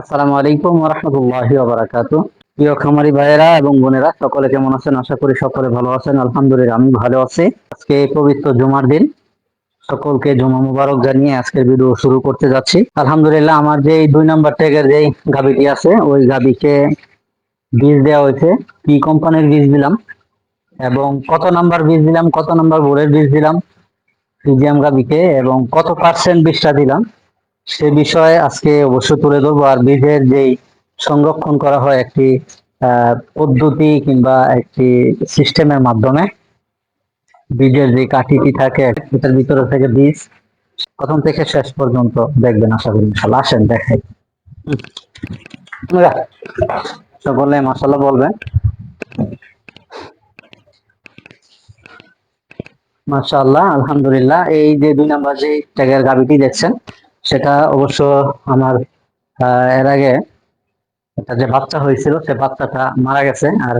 আসসালামু আলাইকুম রহমতুল্লাহি বারাকাতু। প্রিয় খামারি ভাইয়েরা এবং বোনেরা, সকলে কেমন আছেন? আশা করি সকলে ভালো আছেন। আলহামদুলিল্লাহ, আমি ভালো আছি। আজকে পবিত্র জুমার দিন। সকলকে জুমা মুবারক জানিয়ে আজকের ভিডিও শুরু করতে যাচ্ছি। আলহামদুলিল্লাহ, আমার যে দুই নাম্বার ট্যাগের যে গাবিটি আছে, ওই গাবিকে বীজ দেওয়া হয়েছে। কি কোম্পানির বীজ দিলাম এবং কত নাম্বার বীজ দিলাম, কত নাম্বার বোরের বীজ দিলাম ফিজিয়াম গাবিকে এবং কত পার্সেন্ট বীজটা দিলাম। সে বিষয়ে আজকে অবশ্য তুলে ধরবো। আর বীজের যেই সংরক্ষণ করা হয় একটি পদ্ধতি কিংবা একটি সিস্টেমের মাধ্যমে, বীজের যে কাঠিটি থাকে এটার ভিতরে থেকে বীজ প্রথম থেকে শেষ পর্যন্ত দেখবেন, আশা করি ইনশাল্লাহ। আসেন, দেখাই। সকলে মাসাল্লাহ বলবেন। মাশাআল্লাহ, আলহামদুলিল্লাহ। এই যে দুই নাম্বার যে ট্যাগের গাবিটি দেখছেন সেটা অবশ্য আমার এর আগে একটা যে বাচ্চা হয়েছিল, সে বাচ্চাটা মারা গেছে। আর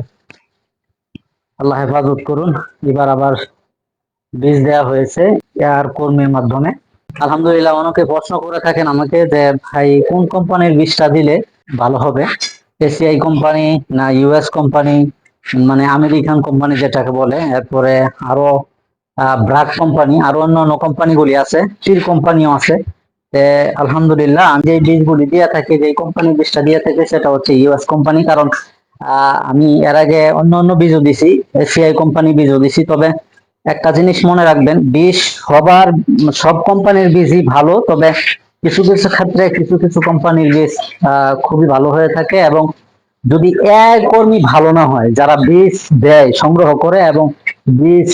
আল্লাহ হেফাজত করুন, এবার আবার বীজ দেওয়া হয়েছে এয়ার কর্মীর মাধ্যমে। আলহামদুলিল্লাহ, অনেকে প্রশ্ন করে থাকেন আমাকে যে, ভাই, কোন কোম্পানির বীজটা দিলে ভালো হবে? এসিআই কোম্পানি না ইউএস কোম্পানি মানে আমেরিকান কোম্পানি যেটাকে বলে, এরপরে আরও ব্রাক কোম্পানি আরও অন্য অন্য কোম্পানিগুলি আছে চির কোম্পানিও আছে। আলহামদুলিল্লাহ, আমি যে বীজগুলি দিয়ে থাকি, যে কোম্পানির বীজটা দিয়ে থাকি, সেটা হচ্ছে ইউএস কোম্পানি কারণ আমি এর আগে অন্য অন্য বীজও দিছি এসিআই কোম্পানি বীজও দিছি। তবে একটা জিনিস মনে রাখবেন, বীজ সবার, সব কোম্পানির বীজই ভালো, তবে কিছু কিছু ক্ষেত্রে কিছু কিছু কোম্পানির বীজ খুবই ভালো হয়ে থাকে এবং যদি এক কর্মী ভালো না হয়, যারা বীজ দেয়, সংগ্রহ করে এবং বীজ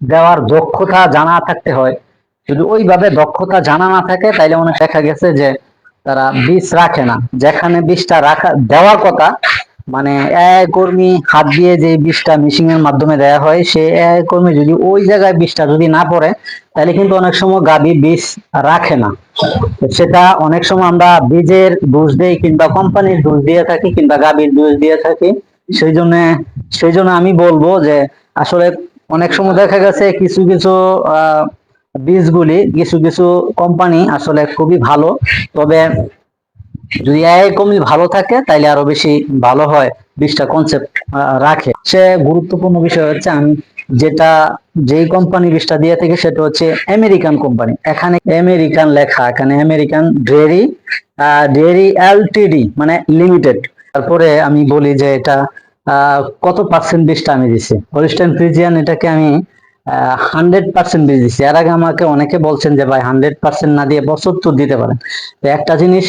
দেওয়ার দক্ষতা জানা থাকতে হয় যদি ওইভাবে দক্ষতা জানা না থাকে তাইলে অনেক দেখা গেছে যে তারা বীজ রাখে না। যেখানে বীজটা রাখা দেওয়ার কথা মানে এক কর্মী হাত দিয়ে যে বীজটা মিশিং এর মাধ্যমে দেওয়া হয় সে এক কর্মী যদি ওই জায়গায় বীজটা যদি না পড়ে তাহলে কিন্তু অনেক সময় গাবি বীজ রাখে না। সেটা অনেক সময় আমরা বীজের দোষ দেই কিংবা কোম্পানির দোষ দিয়ে থাকি কিংবা গাবির দোষ দিয়ে থাকি। সেই জন্য সেই জন্য আমি বলব যে আসলে অনেক সময় দেখা গেছে কিছু কিছু আহ, বীজগুলি কিছু কিছু কোম্পানি আসলে খুবই ভালো। তবে যদি এরকমই ভালো থাকে, তাইলে আরও বেশি ভালো হয় বীজটা কনসেপ্ট রাখে। সে গুরুত্বপূর্ণ বিষয় হচ্ছে আমি যেটা, যেই কোম্পানি বীজটা দিয়ে থেকে, সেটা হচ্ছে আমেরিকান কোম্পানি এখানে আমেরিকান লেখা, এখানে আমেরিকান ডেয়ারি ডেয়ারি এলটিডি মানে লিমিটেড তারপরে আমি বলি যে এটা কত পার্সেন্ট বীজটা আমি দিছি? হলিস্টাইন ফ্রিজিয়ান এটাকে আমি হান্ড্রেড পার্সেন্ট বীজ দিচ্ছি এর আগে আমাকে অনেকে বলছেন যে, ভাই, হান্ড্রেড পার্সেন্ট না দিয়ে পঁচাত্তর দিতে পারেন। একটা জিনিস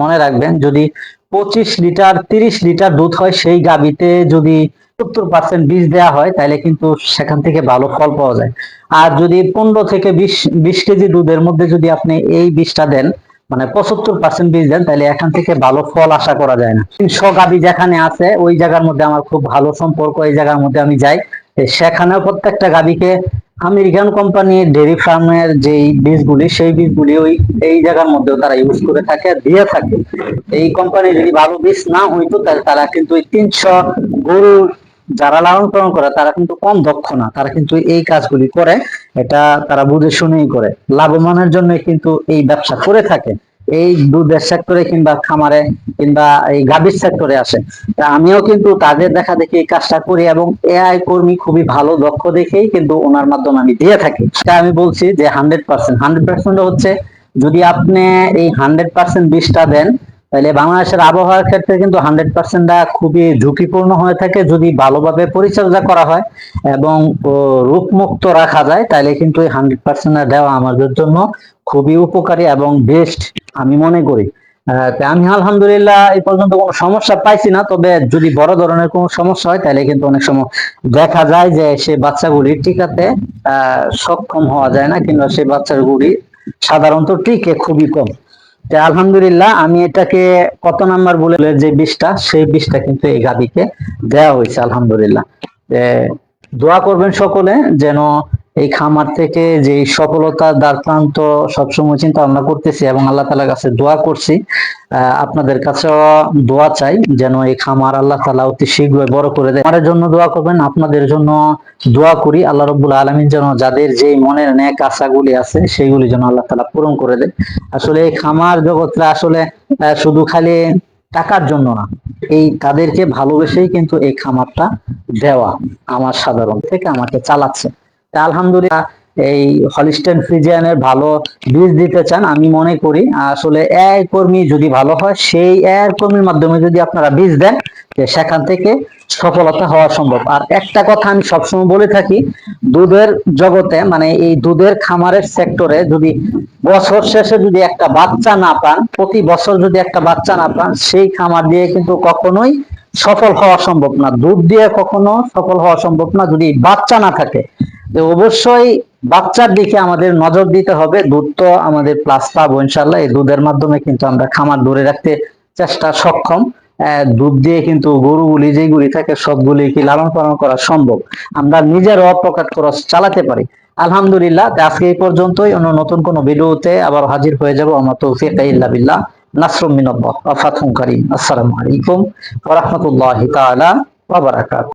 মনে রাখবেন, যদি পঁচিশ লিটার, তিরিশ লিটার দুধ হয়, সেই গাবিতে যদি সত্তর পার্সেন্ট বীজ দেওয়া হয়, তাহলে কিন্তু সেখান থেকে ভালো ফল পাওয়া যায়। আর যদি পনেরো থেকে বিশ বিশ কেজি দুধের মধ্যে যদি আপনি এই বীজটা দেন মানে পঁচাত্তর পার্সেন্ট বীজ দেন, তাহলে এখান থেকে ভালো ফল আশা করা যায় না। তিনশো গাবি যেখানে আছে, ওই জায়গার মধ্যে আমার খুব ভালো সম্পর্ক, এই জায়গার মধ্যে আমি যাই। সেখানেও প্রত্যেকটা গাবিকে আমেরিকান কোম্পানির ডেরি ফার্মের যেই বীজগুলি, সেই বীজগুলি ওই, এই জায়গার মধ্যেও তারা ইউজ করে থাকে, দিয়ে থাকে। এই কোম্পানি যদি ভালো বীজ না হইতো তাহলে তারা কিন্তু ওই তিনশো গরু যারা লালন পালন করে, তারা কিন্তু কম দক্ষ না। তারা কিন্তু এই কাজগুলি করে, এটা তারা বুঝে শুনেই করে। লাভবানের জন্য কিন্তু এই ব্যবসা করে থাকে। এই দুধের সেক্টরে কিংবা খামারে কিংবা এই গাভীর সেক্টরে আসে তা আমিও কিন্তু তাদের দেখা দেখি এই কাজটা করি এবং এআই কর্মী খুবই ভালো, দক্ষ দেখেই কিন্তু ওনার মাধ্যমে আমি দিয়ে থাকি। সেটা আমি বলছি যে হান্ড্রেড পার্সেন্ট হান্ড্রেড পার্সেন্ট হচ্ছে যদি আপনি এই হান্ড্রেড পার্সেন্ট বিষটা দেন তাহলে বাংলাদেশের আবহাওয়ার ক্ষেত্রে কিন্তু হান্ড্রেড পার্সেন্টটা খুবই ঝুঁকিপূর্ণ হয়ে থাকে যদি ভালোভাবে পরিচর্যা করা হয় এবং ও, রোগমুক্ত রাখা যায় তাহলে কিন্তু এই হান্ড্রেড পার্সেন্ট দেওয়া আমাদের জন্য খুবই উপকারী এবং বেস্ট আমি মনে করি। আমি আলহামদুলিল্লাহ এই পর্যন্ত কোনো সমস্যা পাইছি না তবে যদি বড় ধরনের কোনো সমস্যা হয় তাহলে কিন্তু অনেক সময় দেখা যায় যে সে বাচ্চাগুলি টিকাতে সক্ষম হওয়া যায় না কিংবা সে বাচ্চাগুলি সাধারণত টিকে খুবই কম। আলহামদুলিল্লাহ, আমি এটাকে কত নাম্বার বলে যে বিষটা, সেই বিষটা কিন্তু এই গাবিকে দেওয়া হয়েছে, আলহামদুলিল্লাহ। দোয়া করবেন সকলে যেন এই খামার থেকে যে এই সফলতার দ্বার প্রান্ত সবসময় চিন্তা ভাবনা করতেছি এবং আল্লাহ তালার কাছে দোয়া করছি। আপনাদের কাছেও দোয়া চাই যেন এই খামার আল্লাহ তালা অতি শীঘ্রই বড় করে দেয়। আমার জন্য দোয়া করবেন, আপনাদের জন্য দোয়া করি। আল্লাহ রব্বুল আলমিন যেন যাদের যেই মনের ন্যাক আশাগুলি আছে, সেইগুলি যেন আল্লাহ তালা পূরণ করে দেয়। আসলে এই খামার জগৎটা আসলে শুধু খালি টাকার জন্য না, এই তাদেরকে ভালোবেসেই কিন্তু এই খামারটা দেওয়া আমার সাধারণ থেকে আমাকে চালাচ্ছে। আলহামদুলিল্লাহ এই হলিস্টেন ফ্রিজিয়ানের ভালো বীজ দিতে চান, আমি মনে করি। আসলে এআই কর্মী যদি ভালো হয়, সেই এআই কর্মীর মাধ্যমে যদি আপনারা বীজ দেন সেখান থেকে সফলতা হওয়া সম্ভব। আর একটা কথা আমি সবসময় বলে থাকি, দুধের জগতে মানে এই দুধের খামারের সেক্টরে যদি বছর শেষে যদি একটা বাচ্চা না পান, প্রতি বছর যদি একটা বাচ্চা না পান, সেই খামার দিয়ে কিন্তু কখনোই সফল হওয়া সম্ভব না। দুধ দিয়ে কখনো সফল হওয়া সম্ভব না। যদি বাচ্চা না থাকে তো অবশ্যই বাচ্চার দিকে আমাদের নজর দিতে হবে। দুধ তো আমাদের প্লাস পাবো ইনশাল্লাহ এই দুধের মাধ্যমে কিন্তু আমরা খামার ধরে রাখতে চেষ্টা সক্ষম। দুধ দিয়ে কিন্তু গরুগুলি যেগুলি থাকে, সবগুলি কি লালন পালন করা সম্ভব? আমরা নিজেরাও প্রকাট খরচ চালাতে পারি। আলহামদুলিল্লাহ, আজকে এই পর্যন্তই। অন্য নতুন কোনো ভিডিওতে আবার হাজির হয়ে যাব। আমার তৌফিক ইল্লা নাসরুম মিনাল্লাহ ওয়া কারীম। আসসালামু আলাইকুম ওয়া রাহমাতুল্লাহি তাআলা ওয়া বারাকাতুহু।